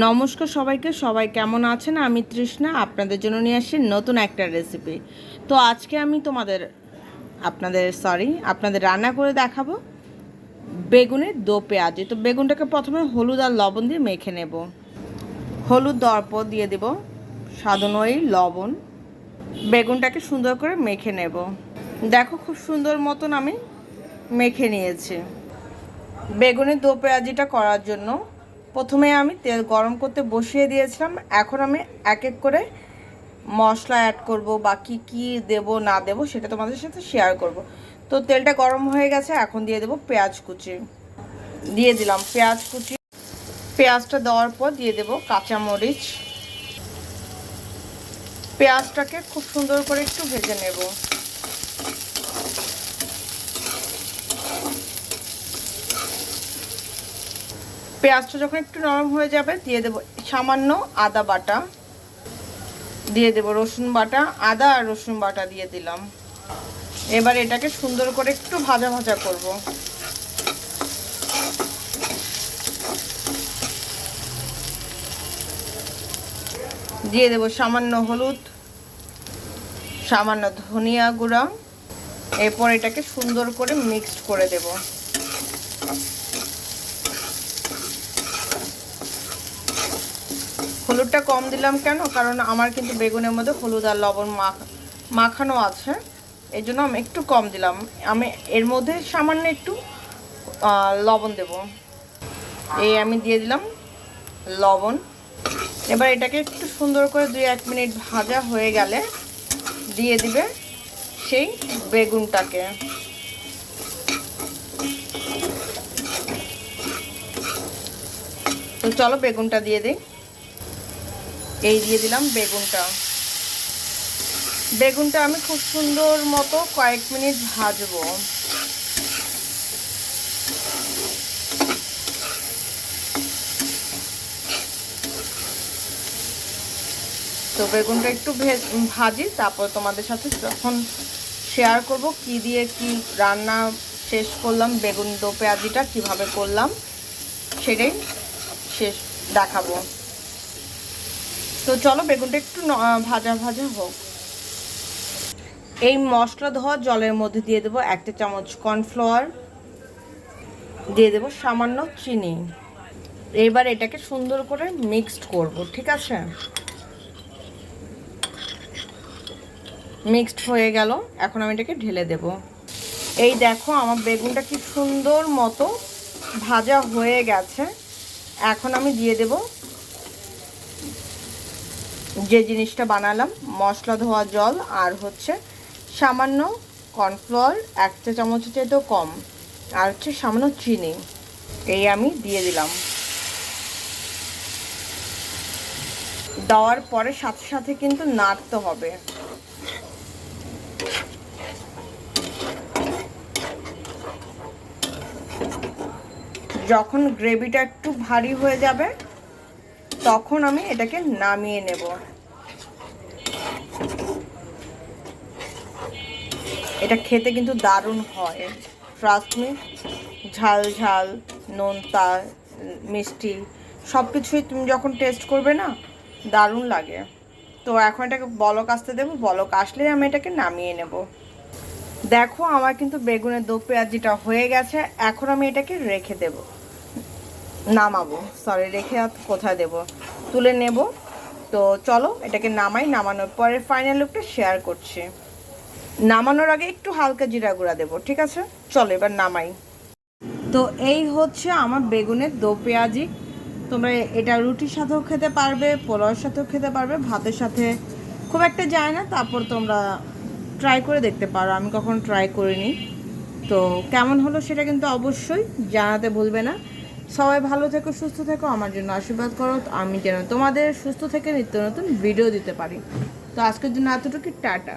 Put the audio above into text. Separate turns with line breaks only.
নমস্কার সবাইকে। সবাই কেমন আছেন? আমি তৃষ্ণা। আপনাদের জন্য নিয়ে আসছি নতুন একটা রেসিপি তো আজকে আমি তোমাদের, আপনাদের সরি আপনাদের রান্না করে দেখাবো বেগুনের দো পেঁয়াজি। তো বেগুনটাকে প্রথমে হলুদ আর লবণ দিয়ে মেখে নেব। হলুদ দেওয়ার পর দিয়ে দেব সাদনই লবণ। বেগুনটাকে সুন্দর করে মেখে নেব। দেখো খুব সুন্দর মতন আমি মেখে নিয়েছি। বেগুনের দো পেঁয়াজিটা করার জন্য প্রথমে আমি তেল গরম করতে বসিয়ে দিয়েছিলাম। এখন আমি এক এক করে মশলা অ্যাড করব বা কী কী দেব, না দেব সেটা তোমাদের সাথে শেয়ার করব। তো তেলটা গরম হয়ে গেছে, এখন দিয়ে দেব পেঁয়াজ কুচি। দিয়ে দিলাম পেঁয়াজ কুচি। পেঁয়াজটা দেওয়ার পর দিয়ে দেব কাঁচামরিচ। পেঁয়াজটাকে খুব সুন্দর করে একটু ভেজে নেব। পেঁয়াজটা যখন একটু নরম হয়ে যাবে, দিয়ে দেবো সামান্য আদা বাটা। দিয়ে দেবো রসুন বাটা, আদা আর রসুন বাটা দিয়ে দিলাম। এবার এটাকে সুন্দর করে একটু ভাজা ভাজা করব। দিয়ে দেবো সামান্য হলুদ, সামান্য ধনিয়া গুঁড়া। এরপর এটাকে সুন্দর করে মিক্সড করে দেবো। হলুদটা কম দিলাম কেন? কারণ আমার কিন্তু বেগুনের মধ্যে হলুদ আর লবণ মাখানো আছে। এই জন্য আমি একটু কম দিলাম। আমি এর মধ্যে সামান্য একটু লবণ দেব। এই আমি দিয়ে দিলাম লবণ। এবার এটাকে একটু সুন্দর করে দুই এক মিনিট ভাজা হয়ে গেলে দিয়ে দিবে সেই বেগুনটাকে। তো চলো বেগুনটা দিয়ে দিই। এই দিয়ে দিলাম বেগুনটা। বেগুনটা আমি খুব সুন্দর মতো কয়েক মিনিট ভাজবো। তো বেগুনটা একটু ভাজি তারপর তোমাদের সাথে যখন শেয়ার করব কি দিয়ে কি রান্না শেষ করলাম, বেগুন দো পেঁয়াজিটা কীভাবে করলাম, সেটাই শেষ দেখাবো। তো চলো বেগুনটা একটু ভাজা ভাজা হোক। এই মশলা ধোয়া জলের মধ্যে দিয়ে দেবো একটা চামচ কর্নফ্লাওয়ার, দিয়ে দেবো সামান্য চিনি। এবার এটাকে সুন্দর করে মিক্সড করব, ঠিক আছে? মিক্সড হয়ে গেল, এখন আমি এটাকে ঢেলে দেব। এই দেখো আমার বেগুনটা কি সুন্দর মতো ভাজা হয়ে গেছে। এখন আমি দিয়ে দেব যে জিনিসটা বানালাম, মশলা, ধোয়া, জল, আর হচ্ছে সামান্য কর্নফ্লাওয়ার এক চা চামচের চাইতেও কম, আর হচ্ছে সামান্য চিনি, এই আমি দিয়ে দিলাম। দেওয়ার পরে সাথে সাথে কিন্তু নাড়তে হবে। যখন গ্রেভিটা একটু ভারী হয়ে যাবে তখন আমি এটাকে নামিয়ে নেব। এটা খেতে কিন্তু দারুণ হয়। ট্রাস্ট ঝাল ঝাল, নোনতা, মিষ্টি সব কিছুই তুমি যখন টেস্ট করবে না, দারুণ লাগে। তো এখন এটাকে বলক আসতে দেবো, বলক আসলেই আমি এটাকে নামিয়ে নেব। দেখো আমার কিন্তু বেগুনের দো পেঁয়াজিটা হয়ে গেছে, এখন আমি এটাকে রেখে দেব। নামাবো। সরি রেখে কোথায় দেব? তুলে নেব। তো চলো, এটাকে নামাই, নামানোর পরে ফাইনাল লুকটা শেয়ার করছি। নামানোর আগে একটু হালকা জিরা গুঁড়া দেবো, ঠিক আছে? চলো, এবার নামাই। তো এই হচ্ছে আমার বেগুনের দো পেঁয়াজি। তোমরা এটা রুটির সাথেও খেতে পারবে, পোলাওয়ের সাথেও খেতে পারবে, ভাতের সাথে খুব একটা যায় না, তারপর তোমরা ট্রাই করে দেখতে পারো। আমি কখনো ট্রাই করিনি। তো কেমন হলো সেটা কিন্তু অবশ্যই জানাতে ভুলবে না। সবাই ভালো থেকো, সুস্থ থেকো, আমার জন্য আশীর্বাদ করো। আমি যেন তোমাদের সুস্থ থেকে নিত্য নতুন ভিডিও দিতে পারি। তো আজকের জন্য এতটুকু টাটা।